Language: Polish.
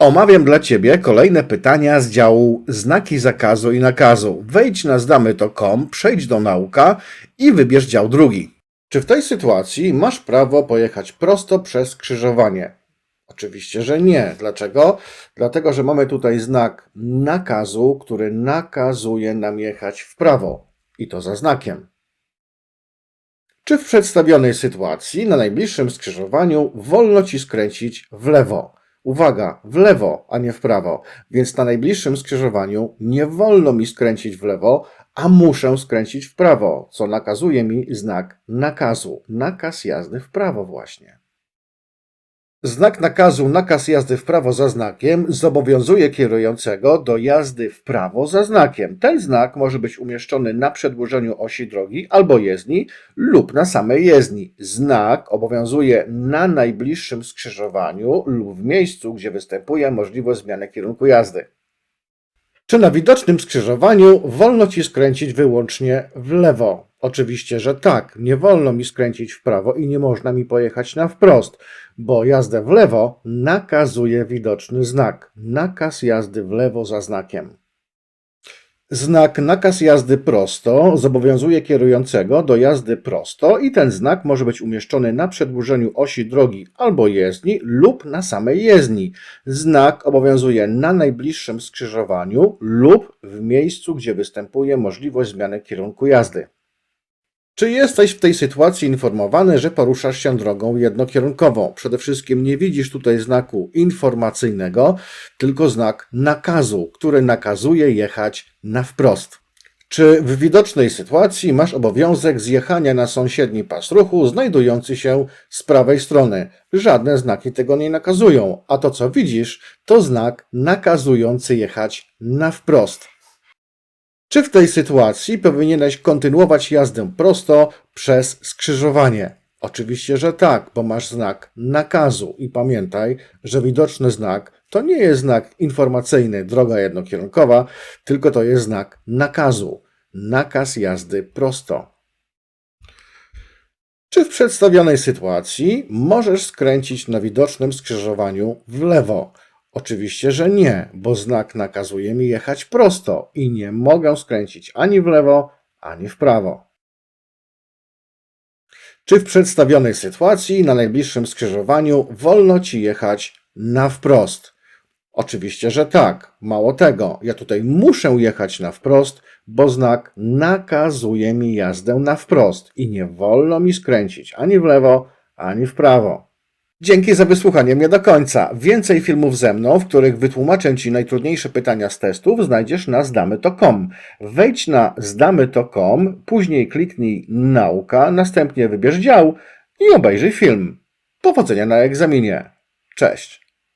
Omawiam dla Ciebie kolejne pytania z działu Znaki zakazu i nakazu. Wejdź na zdamy.com, przejdź do nauka i wybierz dział drugi. Czy w tej sytuacji masz prawo pojechać prosto przez skrzyżowanie? Oczywiście, że nie. Dlaczego? Dlatego, że mamy tutaj znak nakazu, który nakazuje nam jechać w prawo. I to za znakiem. Czy w przedstawionej sytuacji na najbliższym skrzyżowaniu wolno ci skręcić w lewo? Uwaga, w lewo, a nie w prawo. Więc na najbliższym skrzyżowaniu nie wolno mi skręcić w lewo, a muszę skręcić w prawo, co nakazuje mi znak nakazu. Nakaz jazdy w prawo właśnie. Znak nakazu nakaz jazdy w prawo za znakiem zobowiązuje kierującego do jazdy w prawo za znakiem. Ten znak może być umieszczony na przedłużeniu osi drogi albo jezdni lub na samej jezdni. Znak obowiązuje na najbliższym skrzyżowaniu lub w miejscu, gdzie występuje możliwość zmiany kierunku jazdy. Czy na widocznym skrzyżowaniu wolno ci skręcić wyłącznie w lewo? Oczywiście, że tak. Nie wolno mi skręcić w prawo i nie można mi pojechać na wprost, bo jazdę w lewo nakazuje widoczny znak. Nakaz jazdy w lewo za znakiem. Znak nakaz jazdy prosto zobowiązuje kierującego do jazdy prosto i ten znak może być umieszczony na przedłużeniu osi drogi albo jezdni lub na samej jezdni. Znak obowiązuje na najbliższym skrzyżowaniu lub w miejscu, gdzie występuje możliwość zmiany kierunku jazdy. Czy jesteś w tej sytuacji informowany, że poruszasz się drogą jednokierunkową? Przede wszystkim nie widzisz tutaj znaku informacyjnego, tylko znak nakazu, który nakazuje jechać na wprost. Czy w widocznej sytuacji masz obowiązek zjechania na sąsiedni pas ruchu znajdujący się z prawej strony? Żadne znaki tego nie nakazują, a to co widzisz to znak nakazujący jechać na wprost. Czy w tej sytuacji powinieneś kontynuować jazdę prosto przez skrzyżowanie? Oczywiście, że tak, bo masz znak nakazu i pamiętaj, że widoczny znak to nie jest znak informacyjny droga jednokierunkowa, tylko to jest znak nakazu. Nakaz jazdy prosto. Czy w przedstawionej sytuacji możesz skręcić na widocznym skrzyżowaniu w lewo? Oczywiście, że nie, bo znak nakazuje mi jechać prosto i nie mogę skręcić ani w lewo, ani w prawo. Czy w przedstawionej sytuacji na najbliższym skrzyżowaniu wolno ci jechać na wprost? Oczywiście, że tak. Mało tego, ja tutaj muszę jechać na wprost, bo znak nakazuje mi jazdę na wprost i nie wolno mi skręcić ani w lewo, ani w prawo. Dzięki za wysłuchanie mnie do końca. Więcej filmów ze mną, w których wytłumaczę Ci najtrudniejsze pytania z testów, znajdziesz na zdamy.com. Wejdź na zdamy.com, później kliknij nauka, następnie wybierz dział i obejrzyj film. Powodzenia na egzaminie. Cześć.